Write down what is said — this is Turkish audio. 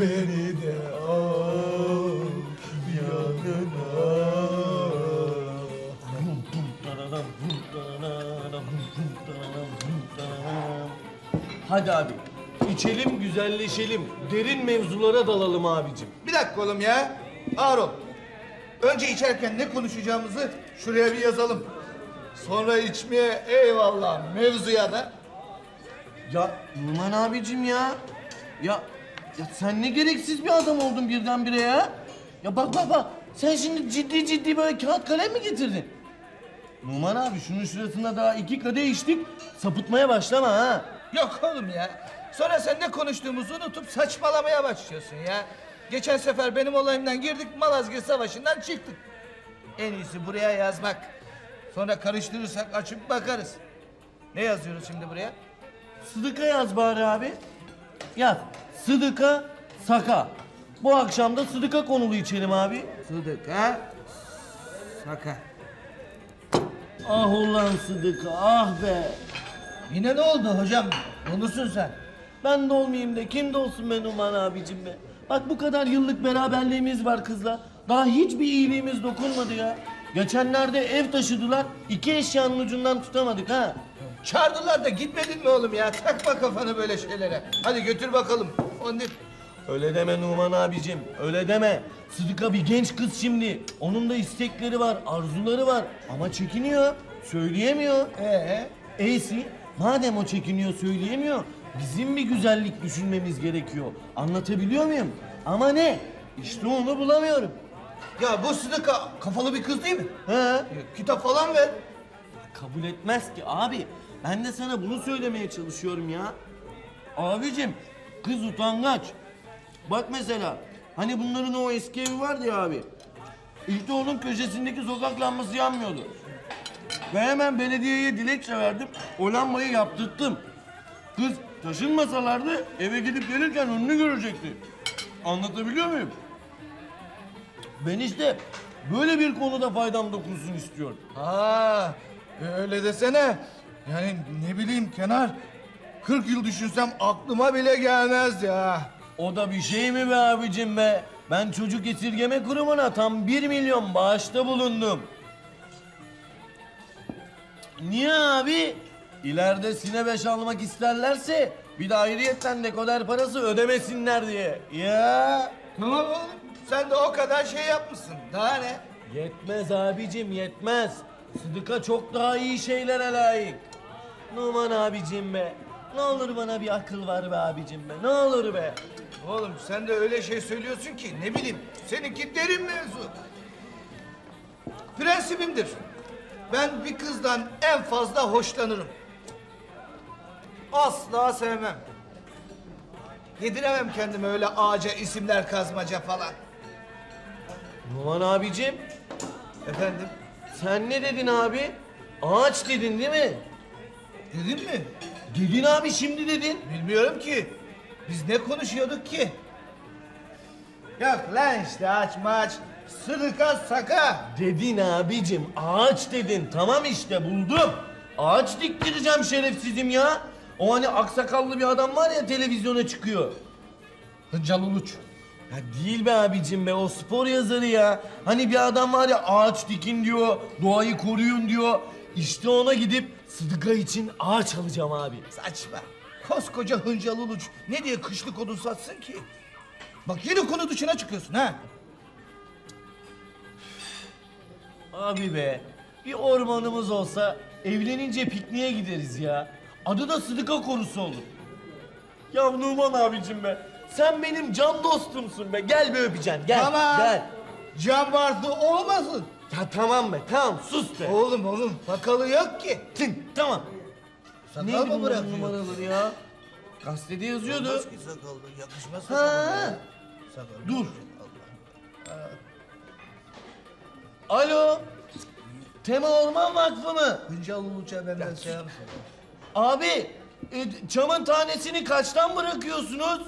beni de al yanına. Hadi abi. içelim, güzelleşelim. Derin mevzulara dalalım abicim. Bir dakika oğlum ya. Ağır ol. Önce içerken ne konuşacağımızı şuraya bir yazalım. Sonra içmeye eyvallah mevzuya da. Ya Numan abicim ya. Ya ya sen ne gereksiz bir adam oldun birdenbire ya. Ya bak bak bak. Sen şimdi ciddi ciddi böyle kağıt kalem mi getirdin? Numan abi şunun şurasında daha iki kadeh içtik. Sapıtmaya başlama ha. Yok oğlum ya. Sonra sen ne konuştuğumuzu unutup saçmalamaya başlıyorsun ya. Geçen sefer benim olayımdan girdik Malazgirt Savaşı'ndan çıktık. En iyisi buraya yazmak. Sonra karıştırırsak açıp bakarız. Ne yazıyoruz şimdi buraya? Sıdıka yaz bari abi. Yaz. Sıdıka, saka. Bu akşam da sıdıka konulu içelim abi. Sıdıka. Saka. Ah ulan sıdıka, ah be. Yine ne oldu hocam? Olursun sen. Ben de olmayayım da kim de olsun be Numan abicim be. Bak bu kadar yıllık beraberliğimiz var kızla. Daha hiçbir iyiliğimiz dokunmadı ya. Geçenlerde ev taşıdılar. iki eşyanın ucundan tutamadık ha. Çağırdılar da gitmedin mi oğlum ya? Takma kafanı böyle şeylere. Hadi götür bakalım. Onun Öyle deme Numan abicim, öyle deme. Sıdıka bir genç kız şimdi. Onun da istekleri var, arzuları var. Ama çekiniyor, söyleyemiyor. Ee? Eysi, madem o çekiniyor, söyleyemiyor. Bizim bir güzellik düşünmemiz gerekiyor. Anlatabiliyor muyum? Ama ne? İşte onu bulamıyorum. Ya bu Sıdıka kafalı bir kız değil mi? He? Ya, Kitap falan ver. Kabul etmez ki abi. Ben de sana bunu söylemeye çalışıyorum ya. Abicim kız utangaç. Bak mesela hani bunların o eski evi vardı ya abi. İşte onun köşesindeki sokak lambası yanmıyordu. Ve hemen belediyeye dilekçe verdim. O lambayı yaptırttım. Kız taşınmasalardı eve gidip gelirken önünü görecekti. Anlatabiliyor muyum? Ben işte böyle bir konuda faydam dokunsun istiyorum. Ha, öyle desene. Yani ne bileyim Kenar. 40 yıl düşünsem aklıma bile gelmez ya. O da bir şey mi be abicim be? Ben çocuk esirgeme kurumuna tam bir milyon bağışta bulundum. Niye abi? İleride sine beş almak isterlerse bir de ayrıyetten dekoder parası ödemesinler diye. Ya Tamam oğlum. Sen de o kadar şey yapmışsın. Daha ne? yetmez abicim yetmez. Sıdıka çok daha iyi şeylere layık. Numan abicim be. Ne olur bana bir akıl var be abicim be. Ne olur be. Oğlum sen de öyle şey söylüyorsun ki ne bileyim. Seninki derin mevzu. Prensibimdir. Ben bir kızdan en fazla hoşlanırım. Asla sevmem. Yediremem kendime öyle ağaca isimler kazmaca falan. Numan abicim Efendim? Sen ne dedin abi? Ağaç dedin değil mi? Dedim mi? Dedin abi şimdi dedin. Bilmiyorum ki. Biz ne konuşuyorduk ki? Yok lan işte aç maç. Sırıka saka. Dedin abicim ağaç dedin. Tamam işte buldum. Ağaç diktireceğim şerefsizim ya. O hani aksakallı bir adam var ya televizyona çıkıyor. Hıncal Uluç. Ya değil be abicim be o spor yazarı ya. Hani bir adam var ya ağaç dikin diyor, doğayı koruyun diyor. İşte ona gidip Sıdıka için ağaç alacağım abi. Saçma. Koskoca Hıncal Uluç ne diye kışlık odun satsın ki? Bak yine konu dışına çıkıyorsun ha. Abi be bir ormanımız olsa evlenince pikniğe gideriz ya. Adı da Sıdıka korusu olur. Ya Numan abicim be sen benim can dostumsun be gel bir öpeceksin gel Tamam. gel. Can vardı olmasın. Ya tamam be tamam sus be. Oğlum oğlum sakalı yok ki. Tın, tamam. Sakal mı bırakıyor? numaraları ya? Gazetede yazıyordu. Eski sakallı yakışmaz Ha. sakalı. Sakal. Dur. Alo. Tema Orman Vakfı mı? Hıncal Uluç'a benden selam söyle. Abi e, çamın tanesini kaçtan bırakıyorsunuz?